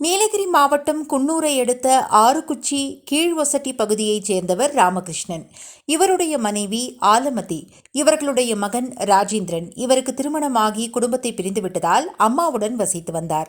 நீலகிரி மாவட்டம் குன்னூரை அடுத்த ஆறுகுச்சி கீழ்வொசட்டி பகுதியைச் சேர்ந்தவர் ராமகிருஷ்ணன். இவருடைய மனைவி ஆலமதி இவர்களுடைய மகன் ராஜேந்திரன் இவருக்கு திருமணமாகி குடும்பத்தை பிரிந்துவிட்டதால் அம்மாவுடன் வசித்து வந்தார்.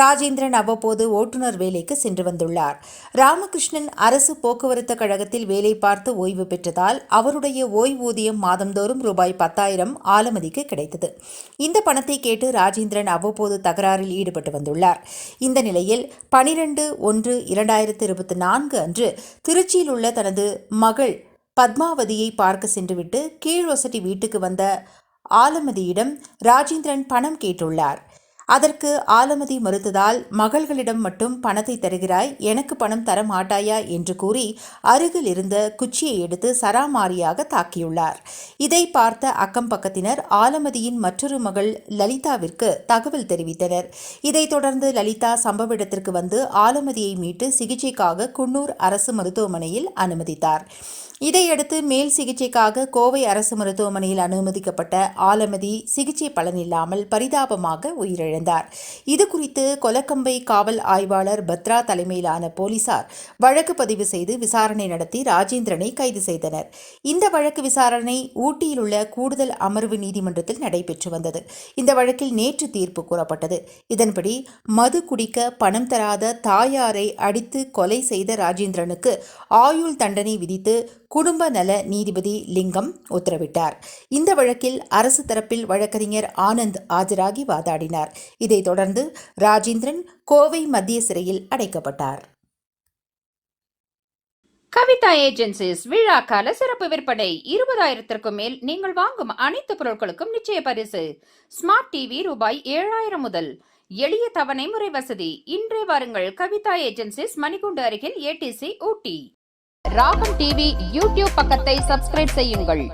ராஜேந்திரன் அவ்வப்போது ஓட்டுநர் வேலைக்கு சென்று வந்துள்ளார். ராமகிருஷ்ணன் அரசு போக்குவரத்து கழகத்தில் வேலை பார்த்து ஓய்வு பெற்றதால் அவருடைய ஓய்வூதியம் மாதந்தோறும் ரூபாய் பத்தாயிரம் ஆலமதிக்கு கிடைத்தது. இந்த பணத்தை கேட்டு ராஜேந்திரன் அவ்வப்போது தகராறில் ஈடுபட்டு வந்துள்ளார். இந்த நிலையில் பனிரெண்டு ஒன்று இரண்டாயிரத்து இருபத்தி நான்கு அன்று திருச்சியில் உள்ள தனது மகள் பத்மாவதியை பார்க்க சென்றுவிட்டு கீழ் வசதி வீட்டுக்கு வந்த ஆலமதியிடம் ராஜேந்திரன் பணம் கேட்டுள்ளார். அதற்கு ஆலமதி மறுத்ததால் மகள்களிடம் மட்டும் பணத்தை தருகிறாய் எனக்கு பணம் தர மாட்டாயா என்று கூறி அருகில் இருந்த குச்சியை எடுத்து சராமாரியாக தாக்கியுள்ளார். இதை பார்த்த அக்கம் பக்கத்தினர் ஆலமதியின் மற்றொரு மகள் லலிதாவிற்கு தகவல் தெரிவித்தனர். இதைத் தொடர்ந்து லலிதா சம்பவ இடத்திற்கு வந்து ஆலமதியை மீட்டு சிகிச்சைக்காக குன்னூர் அரசு மருத்துவமனையில் அனுமதித்தார். இதையடுத்து மேல் சிகிச்சைக்காக கோவை அரசு மருத்துவமனையில் அனுமதிக்கப்பட்ட ஆலமதி சிகிச்சை பலனில்லாமல் பரிதாபமாக உயிரிழந்தார். இது குறித்து கொலக்கம்பை காவல் ஆய்வாளர் பத்ரா தலைமையிலான போலீசார் வழக்கு பதிவு செய்து விசாரணை நடத்தி ராஜேந்திரனை கைது செய்தனர். இந்த வழக்கு விசாரணை ஊட்டியில் உள்ள கூடுதல் அமர்வு நீதிமன்றத்தில் நடைபெற்று வந்தது. இந்த வழக்கில் நேற்று தீர்ப்பு கூறப்பட்டது. இதன்படி மது குடிக்க பணம் தராத தாயாரை அடித்து கொலை செய்த ராஜேந்திரனுக்கு ஆயுள் தண்டனை விதித்து குடும்ப நல நீதிபதி லிங்கம் உத்தரவிட்டார். இந்த வழக்கில் அரசு தரப்பில் வழக்கறிஞர் ஆனந்த் ஆஜராகி வாதாடினார். இதைத் தொடர்ந்து ராஜேந்திரன் கோவை மத்திய சிறையில் அடைக்கப்பட்டார். கவிதா ஏஜென்சிஸ் விழா கால சிறப்பு விற்பனை. இருபதாயிரத்திற்கும் மேல் நீங்கள் வாங்கும் அனைத்து பொருட்களுக்கும் நிச்சய பரிசு. ஸ்மார்ட் டிவி ரூபாய் ஏழாயிரம் முதல். எளிய தவணை முறை வசதி. இன்றே வாருங்கள் கவிதா ஏஜென்சிஸ் மணிகுண்டு அருகில் ஏடிசி ஊட்டி. ராகம் டிவி யூடியூப் பக்கத்தை சப்ஸ்கிரைப் செய்யுங்கள்.